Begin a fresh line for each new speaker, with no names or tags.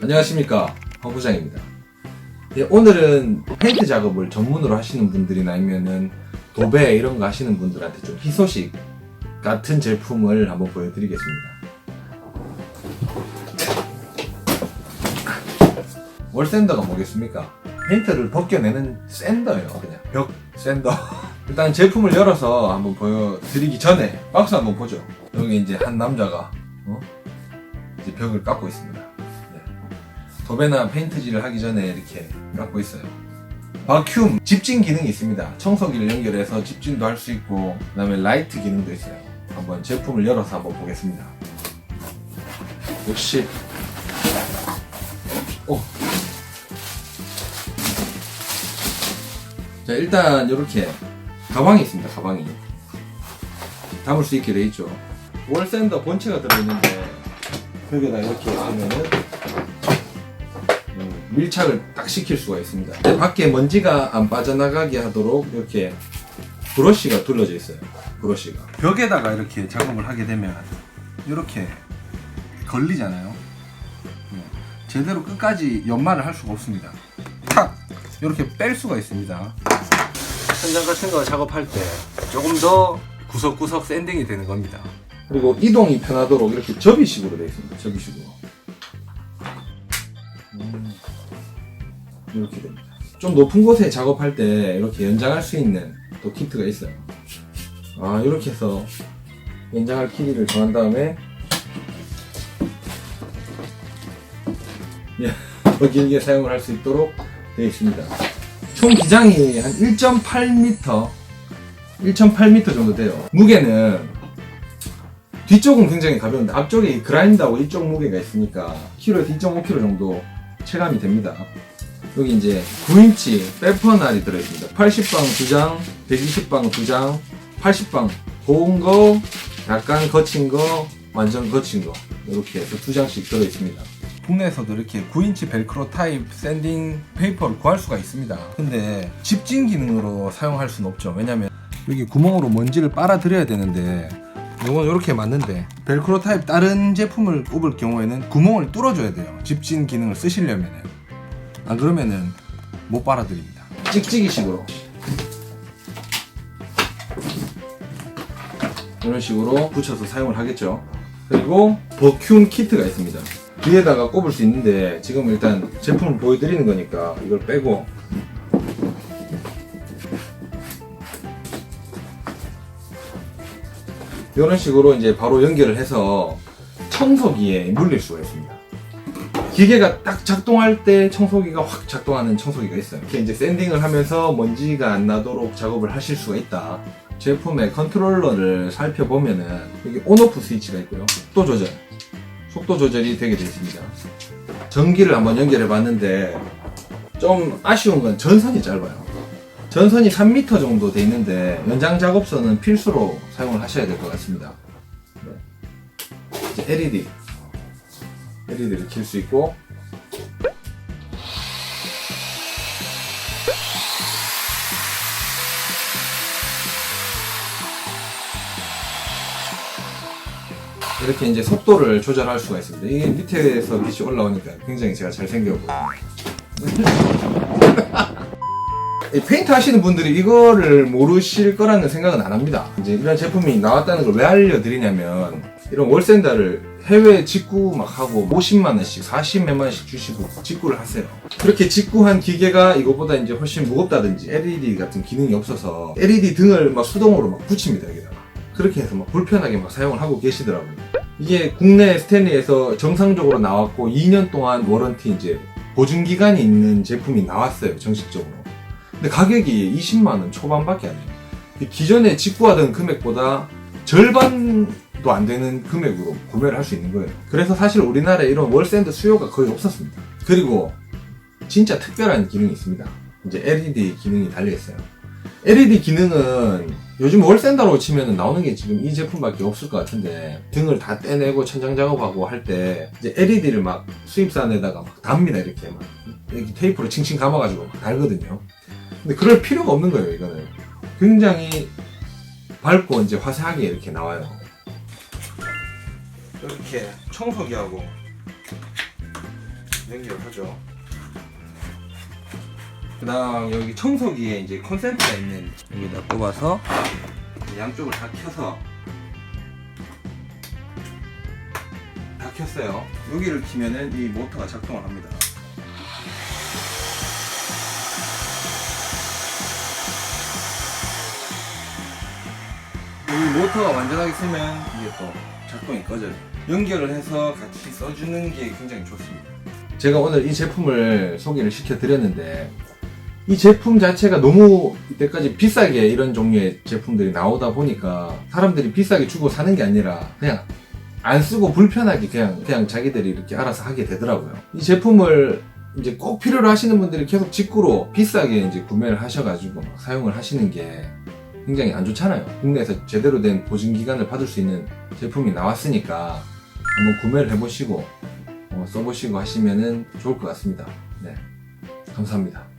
안녕하십니까 황 부장입니다. 예, 오늘은 페인트 작업을 전문으로 하시는 분들이나 아니면은 도배 이런 거 하시는 분들한테 좀 희소식 같은 제품을 한번 보여드리겠습니다. 월샌더가 뭐겠습니까? 페인트를 벗겨내는 샌더예요, 그냥 벽 샌더. 일단 제품을 열어서 한번 보여드리기 전에 박스 한번 보죠. 여기 이제 한 남자가 어? 이제 벽을 깎고 있습니다. 네. 도배나 페인트질을 하기 전에 이렇게 깎고 있어요. 바큐움 집진 기능이 있습니다. 청소기를 연결해서 집진도 할 수 있고 그다음에 라이트 기능도 있어요. 한번 제품을 열어서 한번 보겠습니다. 역시 오. 자 일단 이렇게 가방이 있습니다. 가방이 담을 수 있게 돼 있죠. 월샌더 본체가 들어있는데 여기다 이렇게 하면은 음, 밀착을 딱 시킬 수가 있습니다. 네, 밖에 먼지가 안 빠져나가게 하도록 이렇게 브러쉬가 둘러져 있어요. 브러쉬가 벽에다가 이렇게 작업을 하게 되면 이렇게 걸리잖아요. 네, 제대로 끝까지 연마를 할 수가 없습니다. 탁 이렇게 뺄 수가 있습니다. 천장 같은 거 작업할 때 조금 더 구석구석 샌딩이 되는 겁니다. 그리고 이동이 편하도록 이렇게 접이식으로 되어 있습니다. 접이식으로. 이렇게 됩니다. 좀 높은 곳에 작업할 때 이렇게 연장할 수 있는 또 키트가 있어요. 아, 이렇게 해서 연장할 길이를 정한 다음에 예, 더 길게 사용을 할 수 있도록 되어 있습니다. 총 기장이 한 1.8m, 1.8m 정도 돼요. 무게는 뒤쪽은 굉장히 가벼운데 앞쪽에 그라인드하고 이쪽 무게가 있으니까 키로에 2.5kg 정도 체감이 됩니다. 여기 이제 9인치 빼퍼날이 들어있습니다. 80방 2장, 120방 2장, 80방 고운 거, 약간 거친 거, 완전 거친 거 이렇게 해서 두 장씩 들어있습니다. 국내에서도 이렇게 9인치 벨크로 타입 샌딩 페이퍼를 구할 수가 있습니다. 근데 집진 기능으로 사용할 수는 없죠. 왜냐면 여기 구멍으로 먼지를 빨아들여야 되는데 이건 이렇게 맞는데 벨크로 타입 다른 제품을 꼽을 경우에는 구멍을 뚫어줘야 돼요. 집진 기능을 쓰시려면은 안 그러면은 못 빨아들입니다. 찍찍이식으로 이런 식으로 붙여서 사용을 하겠죠. 그리고 버큐움 키트가 있습니다. 뒤에다가 꼽을 수 있는데 지금 일단 제품을 보여드리는 거니까 이걸 빼고 이런 식으로 이제 바로 연결을 해서 청소기에 물릴 수가 있습니다. 기계가 딱 작동할 때 청소기가 확 작동하는 청소기가 있어요. 이렇게 이제 샌딩을 하면서 먼지가 안 나도록 작업을 하실 수가 있다. 제품의 컨트롤러를 살펴보면은 여기 온오프 스위치가 있고요. 속도 조절, 속도 조절이 되게 되어 있습니다. 전기를 한번 연결해 봤는데 좀 아쉬운 건 전선이 짧아요. 전선이 3m 정도 돼 있는데 연장 작업선은 필수로 사용을 하셔야 될 것 같습니다. 네. 이제 LED, LED를 킬수 있고 이렇게 이제 속도를 조절할 수가 있습니다. 이게 밑에서 빛이 올라오니까 굉장히 제가 잘생겨 보여요. 이 페인트 하시는 분들이 이거를 모르실 거라는 생각은 안 합니다. 이제 이런 제품이 나왔다는 걸 왜 알려드리냐면 이런 월샌더를 해외 직구 막 하고 50만 원씩 40몇만 원씩 주시고 직구를 하세요. 그렇게 직구한 기계가 이거보다 이제 훨씬 무겁다든지 LED 같은 기능이 없어서 LED 등을 막 수동으로 막 붙입니다 여기다가. 그렇게 해서 막 불편하게 막 사용을 하고 계시더라고요. 이게 국내 스탠리에서 정상적으로 나왔고 2년 동안 워런티 이제 보증 기간이 있는 제품이 나왔어요 정식적으로. 근데 가격이 20만원 초반밖에 안 해요. 기존에 직구하던 금액보다 절반도 안 되는 금액으로 구매를 할 수 있는 거예요. 그래서 사실 우리나라에 이런 월샌드 수요가 거의 없었습니다. 그리고 진짜 특별한 기능이 있습니다. 이제 LED 기능이 달려있어요. LED 기능은 요즘 월샌더로 치면 나오는 게 지금 이 제품밖에 없을 것 같은데 등을 다 떼내고 천장 작업하고 할 때 이제 LED를 막 수입산에다가 막 답니다 이렇게 막 여기 테이프로 칭칭 감아가지고 막 달거든요. 근데 그럴 필요가 없는 거예요, 이거는. 굉장히 밝고 이제 화사하게 이렇게 나와요. 이렇게 청소기하고 연결하죠. 그다음 여기 청소기에 이제 콘센트가 있는 여기다 꼽아서 양쪽을 다 켜서 다 켰어요. 여기를 키면은 이 모터가 작동을 합니다. 이 모터가 완전하게 쓰면 이게 또 작동이 꺼져요. 연결을 해서 같이 써주는 게 굉장히 좋습니다. 제가 오늘 이 제품을 소개를 시켜드렸는데 이 제품 자체가 너무 이때까지 비싸게 이런 종류의 제품들이 나오다 보니까 사람들이 비싸게 주고 사는 게 아니라 그냥 안 쓰고 불편하게 그냥 그냥 자기들이 이렇게 알아서 하게 되더라고요. 이 제품을 이제 꼭 필요로 하시는 분들이 계속 직구로 비싸게 이제 구매를 하셔가지고 막 사용을 하시는 게 굉장히 안 좋잖아요. 국내에서 제대로 된 보증 기간을 받을 수 있는 제품이 나왔으니까 한번 구매를 해보시고 어, 써보시고 하시면은 좋을 것 같습니다. 네, 감사합니다.